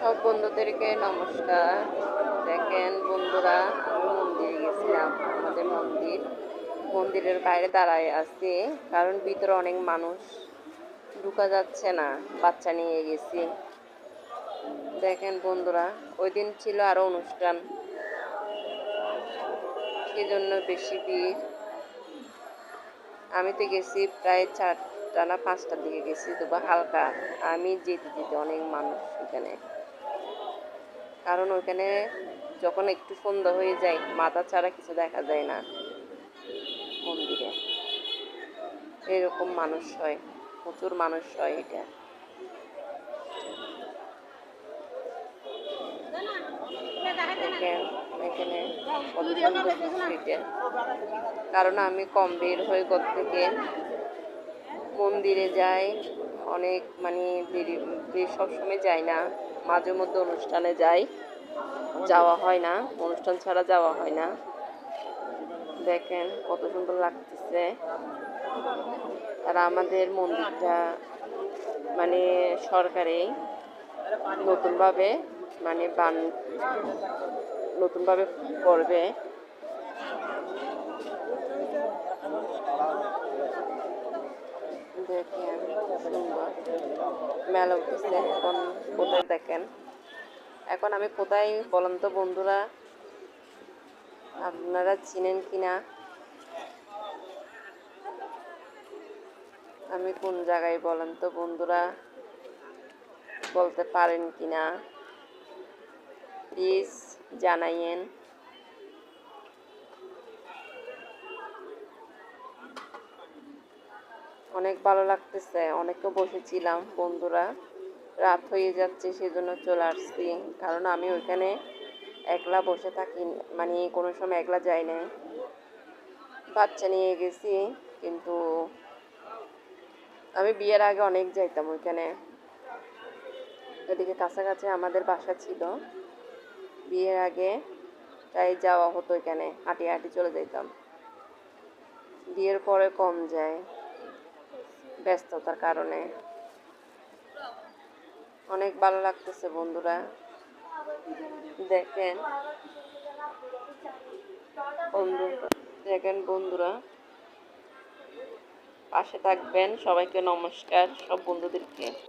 সব বন্ধুদেরকে নমস্কার। দেখেন বন্ধুরা, আমি মন্দিরে গেছিলাম, আমাদের মন্দির। মন্দিরের বাইরে দাঁড়ায় আছি, কারণ ভিতরে অনেক মানুষ। ঢুকা যাচ্ছে না, বাচ্চা নিয়ে গেছি। দেখেন বন্ধুরা, ওই দিন ছিল আরও অনুষ্ঠান। সেজন্য বেশি ভিড়। আমি তো গেছি প্রায় চারটা না পাঁচটার দিকে গেছি, তবু হালকা। আমি যেতে যেতে অনেক মানুষ এখানে। কারণ ওইখানে যখন একটু সন্ধ্যা হয়ে যায়, মাথা ছাড়া কিছু দেখা যায় না মন্দিরে। এরকম মানুষ হয়, প্রচুর মানুষ হয় এটা। কারণ আমি কম বের হয়ে ঘর থেকে। মন্দিরে যাই, অনেক মানে দেরি, সবসময় যাই না। মাঝে মধ্যে অনুষ্ঠানে যাই। যাওয়া হয় না, অনুষ্ঠান ছাড়া যাওয়া হয় না। দেখেন কত সুন্দর লাগতেছে। আর আমাদের মন্দিরটা মানে সরকারে, নতুনভাবে মানে বান নতুনভাবে করবে দেখেন সুন্দর মেলা উঠেছে। এখন কোথায় দেখেন? এখন আমি কোথায় বলেন তো বন্ধুরা? আপনারা চিনেন কিনা? আমি কোন জায়গায় বলেন তো বন্ধুরা? বলতে পারেন কিনা? প্লিজ জানাইয়েন। অনেক ভালো লাগতেছে। অনেকে বসেছিলাম, বন্ধুরা। রাত হয়ে যাচ্ছে, সেজন্য চলে আসছি। কারণ আমি ওইখানে একলা বসে থাকি মানে কোনো সময় একলা যাই না বাচ্চা নিয়ে গেছি, কিন্তু আমি বিয়ের আগে অনেক যাইতাম ওইখানে। এদিকে কাছাকাছি আমাদের বাসা ছিল। বিয়ের আগে তাই যাওয়া হতো এখানে হাঁটি হাঁটি চলে যেতাম বিয়ের পরে কম যায়। ব্যস্ততার কারণে। অনেক ভালো লাগতেছে বন্ধুরা। দেখেন। বন্ধু, দেখেন বন্ধুরা। পাশে থাকবেন। সবাইকে নমস্কার, সব বন্ধুদেরকে।